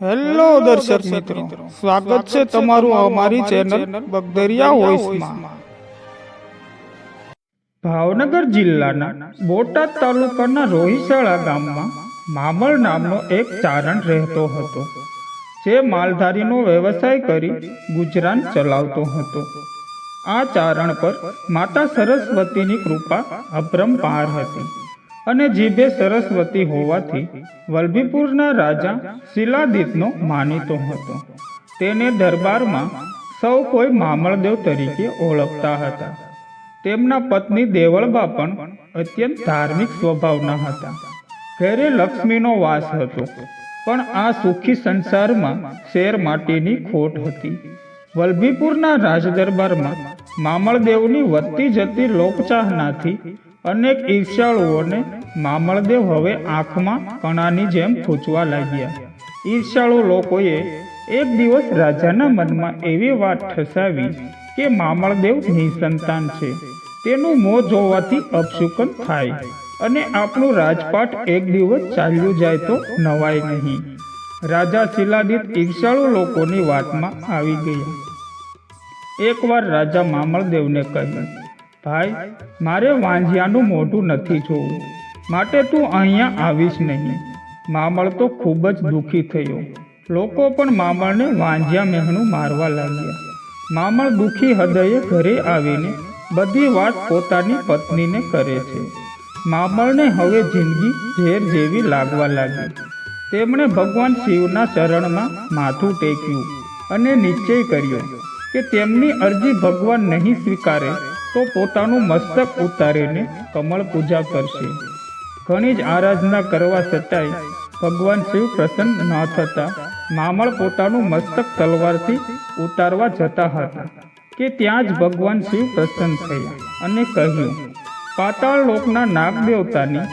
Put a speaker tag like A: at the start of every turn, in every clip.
A: Hello દર્શક મિત્રો. સ્વાગત છે તમારું અમારી ચેનલ બગદરિયા વોઇસમાં ભાવનગર જિલ્લાના બોટાદ તાલુકાના રોહિશાળા ગામમાં મામલ નામનો એક ચારણ રહેતો હતો જે માલધારીનો વ્યવસાય કરી ગુજરાન ચલાવતો હતો. આ ચારણ પર માતા સરસ્વતીની કૃપા અપરંપાર હતી. અને જીભે સરસ્વતી હોવાથી વલભીપુરના રાજા શિલાદિતનો માનીતો હતો. તેને દરબારમાં સૌ કોઈ મામળદેવ તરીકે ઓળખતા હતા. તેમના પત્ની દેવળબા પણ અત્યંત ધાર્મિક સ્વભાવના હતા. ઘરે લક્ષ્મીનો વાસ હતો, પણ આ સુખી સંસારમાં શેર માટીની ખોટ હતી. વલ્ભીપુરના રાજદરબારમાં મામળદેવની વધતી જતી લોકચાહનાથી અનેક ઈર્ષાળુઓને મામળદેવ હવે આંખમાં કણાની જેમ ખૂંચવા લાગ્યા. ઈર્ષાળુ લોકોએ એક દિવસ રાજાના મનમાં એવી વાત ઠસાવી કે મામળદેવ નિસંતાન છે. તેનું મોં જોવાથી અપશુકન થાય અને આપણું રાજપાટ એક દિવસ ચાલ્યું જાય તો નવાય નહીં. રાજા શિલાદિત ઈર્ષાળુ લોકોની વાતમાં આવી ગયા. એકવાર રાજા મામળદેવને કહ્યું ભાઈ, મારે વાંઝિયાનું મોઢું નથી જોવું. માટે તું અહીંયા આવીશ નહીં. મામળ તો ખૂબ જ દુઃખી થયો. લોકો પણ મામળને વાંઝિયા મહેણું મારવા લાગ્યા. મામળ દુઃખી હૃદયે ઘરે આવીને બધી વાત પોતાની પત્નીને કરે છે. મામળને હવે જિંદગી ઝેર જેવી લાગવા લાગી. તેમણે ભગવાન શિવના ચરણમાં માથું ટેક્યું અને નિશ્ચય કર્યો કે તેમની અરજી ભગવાન નહીં સ્વીકારે તો પોતાનું મસ્તક ઉતારીને કમળ પૂજા કરશે. ઘણી જ આરાધના કરવા છતાંય ભગવાન શિવ પ્રસન્ન ન થતા મામળ પોતાનું મસ્તક તલવારથી ઉતારવા જતા હતા કે ત્યાં જ ભગવાન શિવ પ્રસન્ન થયા અને કહ્યું, પાતાળ લોકના નાગ દેવતાની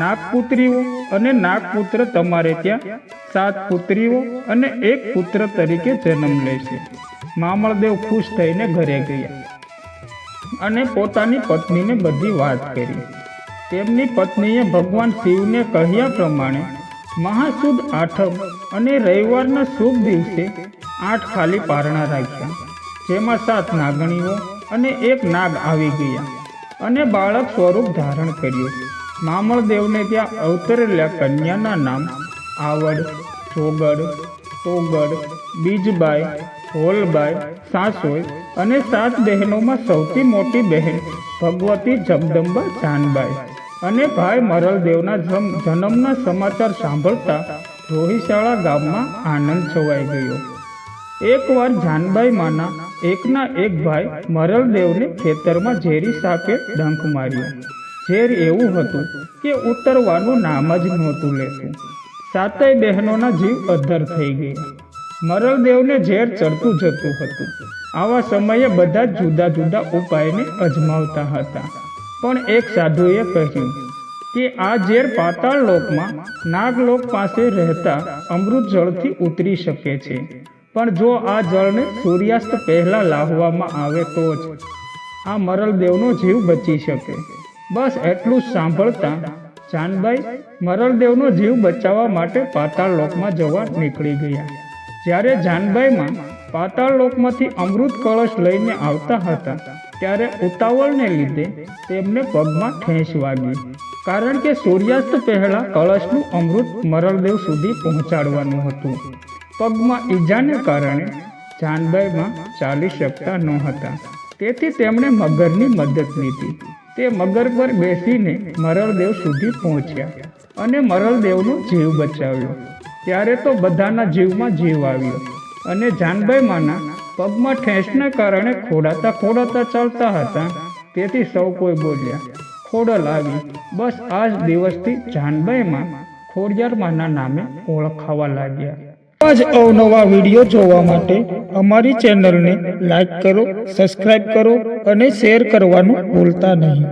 A: નાગપુત્રીઓ અને નાગપુત્ર તમારે ત્યાં સાત પુત્રીઓ અને એક પુત્ર તરીકે જન્મ લેશે મામળદેવ ખુશ થઈને ઘરે ગયા. અને પોતાની પત્નીને બધી વાત કરી. તેમની પત્નીએ ભગવાન શિવને કહ્યા પ્રમાણે મહાસુદ આઠમ અને રવિવારના શુભ દિવસે આઠ ખાલી પારણા રાખ્યા, જેમાં સાત નાગણીઓ અને એક નાગ આવી ગયા અને બાળક સ્વરૂપ ધારણ કર્યું. મામળદેવને ત્યાં અવતરેલા કન્યાના નામ આવડ, જોગડ તોગડ બીજબાઈ હોલબાઈ સાસોઈ અને સાત બહેનોમાં સૌથી મોટી બહેન ભગવતી જગદંબા જાનબાઈ અને ભાઈ મરલદેવના જન્મના સમાચાર સાંભળતા રોહિશાળા ગામમાં આનંદ છવાઈ ગયો. એકવાર જાનબાઈ માના એકના એક ભાઈ મરલદેવને ખેતરમાં ઝેરી સાપે ડંખ માર્યો. ઝેર એવું હતું કે ઉતરવાનું નામ જ નહોતું લેતું. સાતેય બહેનોના જીવ અધ્ધર થઈ ગયા. મરલદેવને ઝેર ચડતું જતું હતું. આવા સમયે બધા જુદા જુદા ઉપાયને અજમાવતા હતા. પણ એક સાધુએ કહ્યું કે આ ઝેર પાતાળ લોકમાં નાગલોક પાસે રહેતા અમૃત જળથી ઉતરી શકે છે. પણ જો આ જળને સૂર્યાસ્ત પહેલાં લાવવામાં આવે તો જ આ મરલદેવનો જીવ બચી શકે. બસ એટલું જ સાંભળતા જાનબાઈ મરલદેવનો જીવ બચાવવા માટે પાતાળ લોકમાં જવા નીકળી ગયા. જ્યારે જાનબાઈમાં પાતાળ લોકમાંથી અમૃત કળશ લઈને આવતા હતા, ત્યારે ઉતાવળને લીધે તેમને પગમાં ઠેંસ વાગી. કારણ કે સૂર્યાસ્ત પહેલાં કળશનું અમૃત મરલદેવ સુધી પહોંચાડવાનું હતું. પગમાં ઈજાને કારણે જાનબાઈમાં ચાલી શકતા નહોતા. તેથી તેમણે મગરની મદદ લીધી. તે મગર પર બેસીને મરળદેવ સુધી પહોંચ્યા અને મરળદેવનો જીવ બચાવ્યો. ત્યારે તો બધાના જીવમાં જીવ આવ્યો અને જાનભાઈ માના પગમાં ઠેંસના કારણે ખોડાતા ખોડાતા ચાલતા હતા. તેથી સૌ કોઈ બોલ્યા ખોડલ આવી બસ આ જ દિવસથી જાનબાઈમાં ખોડિયાર માના નામે ઓળખાવા લાગ્યા. આવા જ અવનવા વીડિયો જોવા માટે અમારી ચેનલને લાઈક કરો સબસ્ક્રાઈબ કરો અને શેર કરવાનું ભૂલતા નહીં.